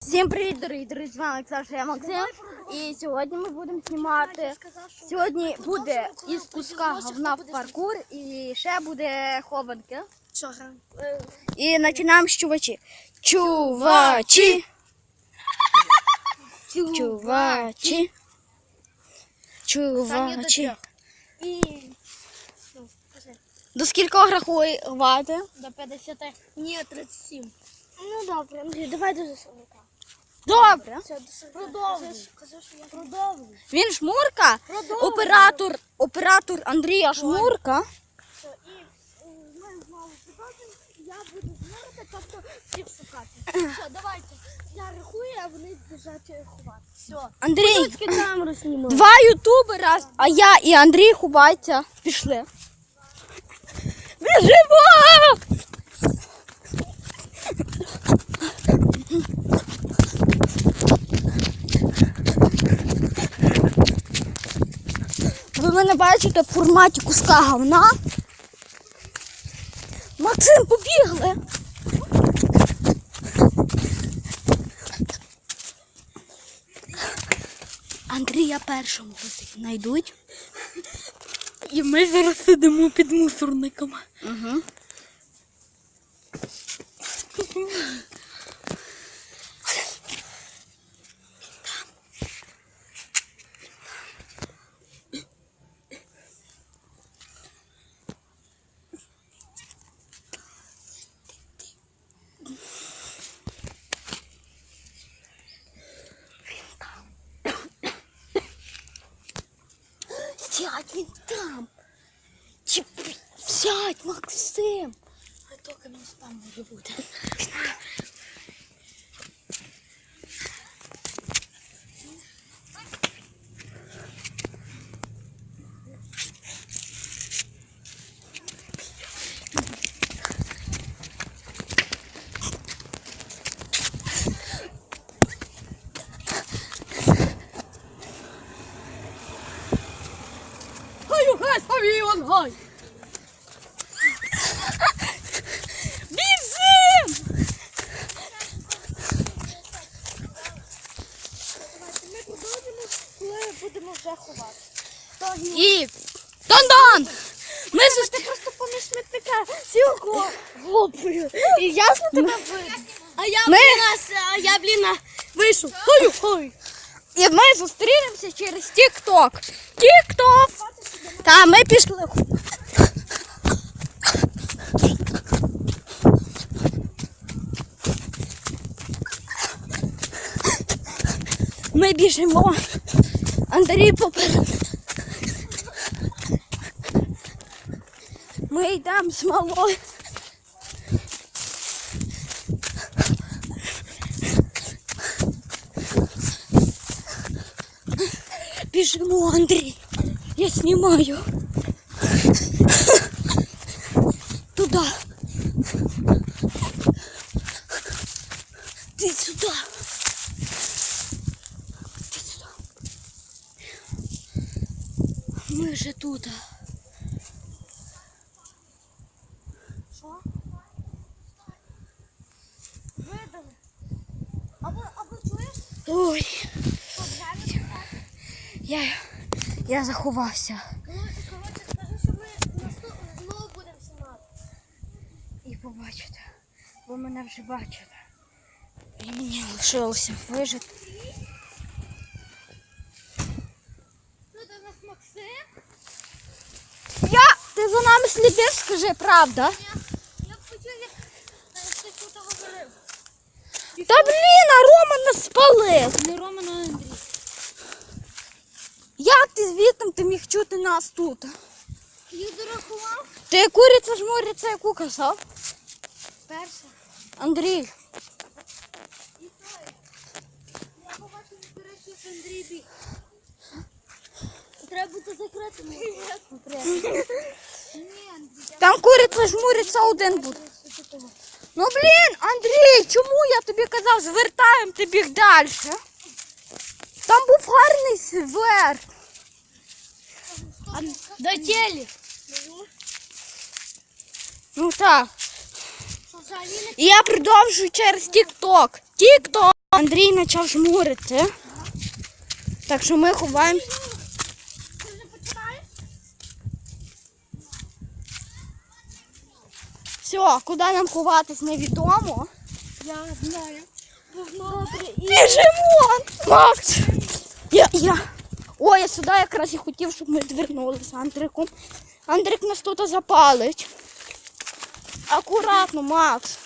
Всім привіт, дорогі друзі, з вами Олександр я Максим. І сьогодні ми будемо знімати. Сьогодні буде із куска говна паркур і ще буде хованки. І починаємо з чувачі. Чувачі. Чувачі. Чувачі. До скількох рахувати? до 50. Ні, 37. Ну добре, Андрій, давай до 40. Добре. Все, до 40. Продовжуй. Що я. Він шмурка. Продовжуй. Оператор, оператор Андрія Шмурка. Все, і е, ми знову продовжуємо. Я буду знати, тобто всіх шукати. Все, давайте. Я рахую, а вони біжать е, ховати. Все. Андрій. камеру знімаю. Два ютубера, а я і Андрій Хубайця пішли. Біжимо! Ви мене бачите в форматі куска говна. Максим, побігли. Андрія першому знайдуть. І ми зараз сидимо під мусорниками. Угу. Сядь він там. Чіп, сядь, Максим. А то нас там може бути. Хай, хай, хай, он гай. Бізим! Давайте ми продовжимо, коли будемо вже ховати. То І Дон-Дон! Ми зустрі... просто поміж смітника сілку. І ясно тебе видно. А я, Ми- блін, а я, блін, вийшов. Хой, хой. І ми зустрінемося через Тік-Ток. Тік-Ток! Та ми пішли. Ми біжимо. Андрій поперед. Ми йдемо з малою. Біжимо, Андрій. Я знімаю. Туди. Ти сюди. Ти сюди. Ми вже тут. Я заховався. І побачите. Ви мене вже бачите. І мені лишилося вижити. Тут у нас Максим. Я! Ти за нами слідиш, скажи, правда? Я, почув, як е, тут говорив. Та блін, а Рома нас спалив. Не Роман, а Андрій. Як ти звідти ти міг чути нас тут? Я дорахував. Ти куриця жмуриця, яку казав? Перше. Андрій. І троє. Я побачив, речі, Андрій біг. Треба бути закритим. Там куриця жмуриця один буде. Ну блін, Андрій, чому я тобі казав, звертаємо ти біг далі? Там був гарний сверх. До тілі. Ну так. І я продовжую через Тік-Ток. Тік-Ток. Андрій почав жмурити. Так що ми ховаємо. Все, куди нам ховатись, невідомо. Я знаю. Біжимо! Макс! Я, я. О, я сюди якраз і хотів, щоб ми звернулися з Андриком. Андрик нас тут запалить. Акуратно, Макс.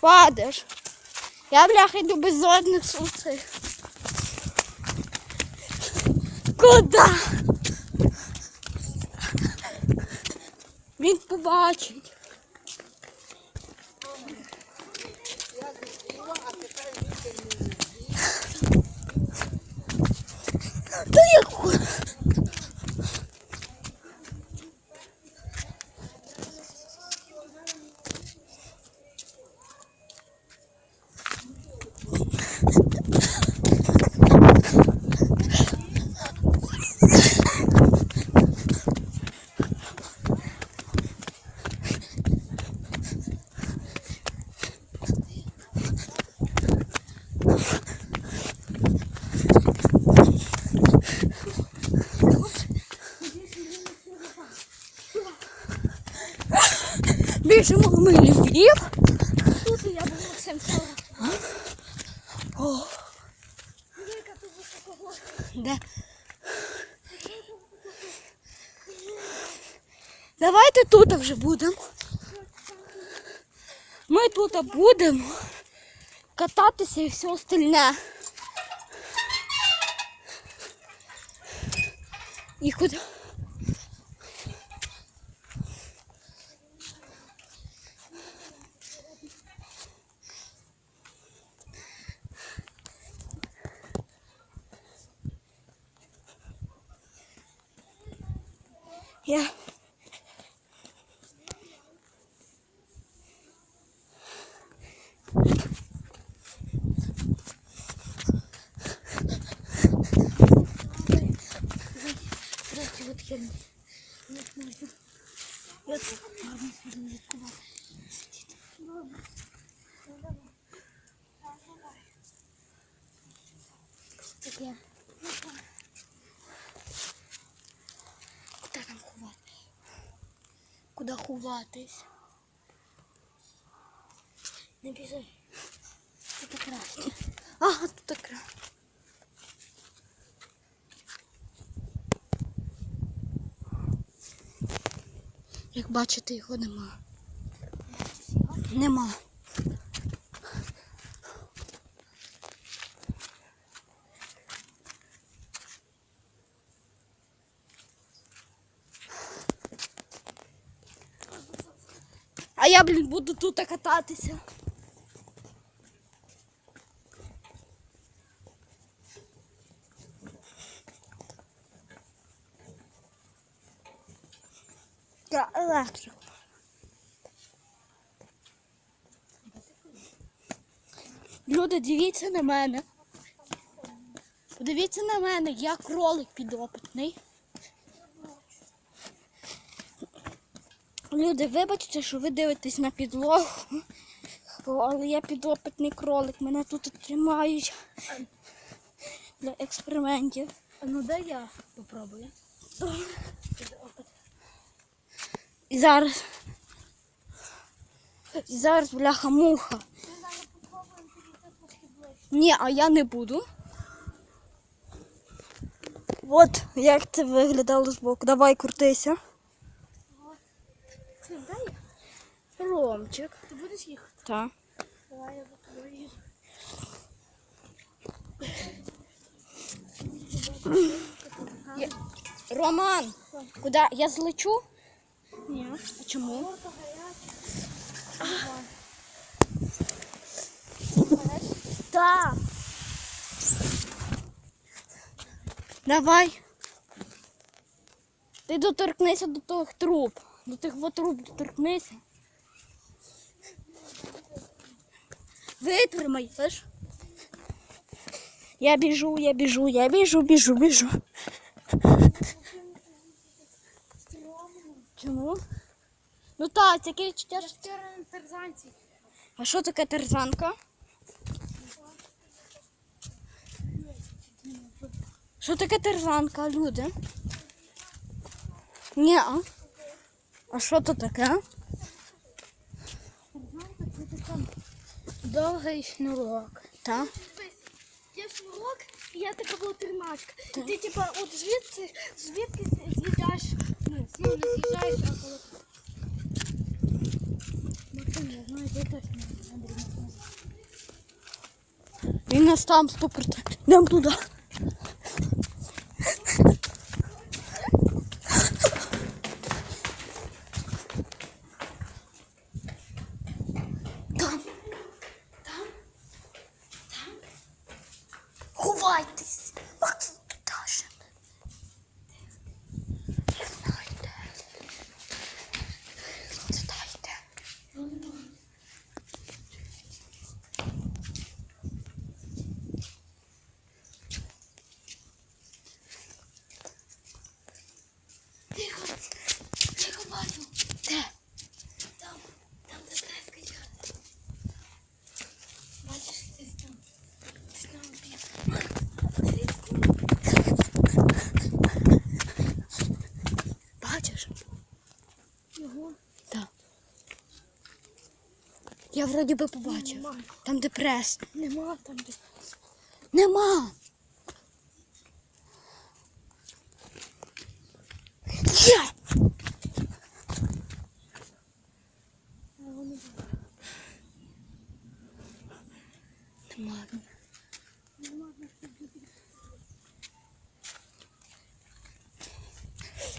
Падеш. Я, бляха, йду без жодних суцих. Куда? Він побачить. Та як хо- Біжимо ми Львів. тут я був Максим вчора. О, Яка тут високого. де? Давайте тут вже будемо. Ми тут будемо кататися і все остальне. І куди? Я. Трохи от херні. Я тут Я тут гарно слідкувати. Добре. Ну, давай. Так, давай. Таке. Куди нам ховати? Куди ховатись? Не біжи. Це краще. Ага, тут так. Як бачите, його нема. Нема. Я, блін, буду тут кататися. Я електрик. Люди, дивіться на мене. Подивіться на мене, я кролик підопитний. Люди, вибачте, що ви дивитесь на підлогу. Але я підопитний кролик, мене тут тримають для експериментів. А ну дай я попробую. І зараз. І зараз бляха муха. Ні, а я не буду. От як це виглядало збоку. Давай крутися. Дай я. Ромчик. Ти будеш їхати? Так. Давай я тобою їду. Роман, куди? Я злечу? Ні. А чому? Так. Давай. Ти доторкнися до тих труб. Ну, До тих ватруб доторкнися. Витримай, знаєш? Я біжу, я біжу, я біжу, біжу, біжу. Чому? Ну так, таке відчуття. А що таке терзанка? Що таке терзанка, люди? Ні, а? А що то таке? Довгий шнурок. Та? Є шнурок, і є така волтермашка. І ти типа от звідси, звідки з'їжджаєш вниз. Ну, не з'їжджаєш, а коли. Максим, я знаю, де точно Андрій. Він нас там стопорте. Йдемо туди. Там. Там. Там. Ховайтесь. Макс, туди ще. Я знаю, де. Сюди йде. Тихо, тихо, бачу. Де? Там, там де трескає. Бачиш, десь там. Десь там біг. Бачиш? Його Так. Я вроді би побачив. нема. Там, де прес. Нема там де. Нема. Є! Нема. нема.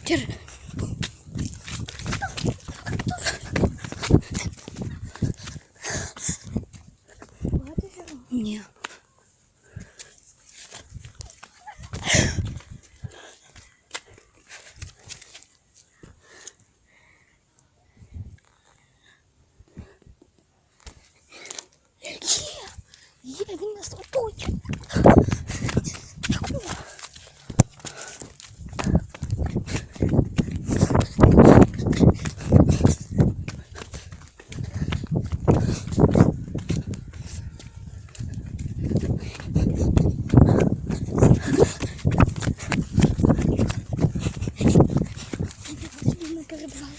Тір. Бачиш його? Ні. Є! Є, він нас оточить. Не перебрав.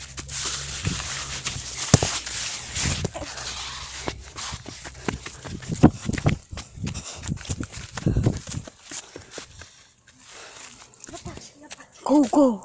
Я бачу, я бачу.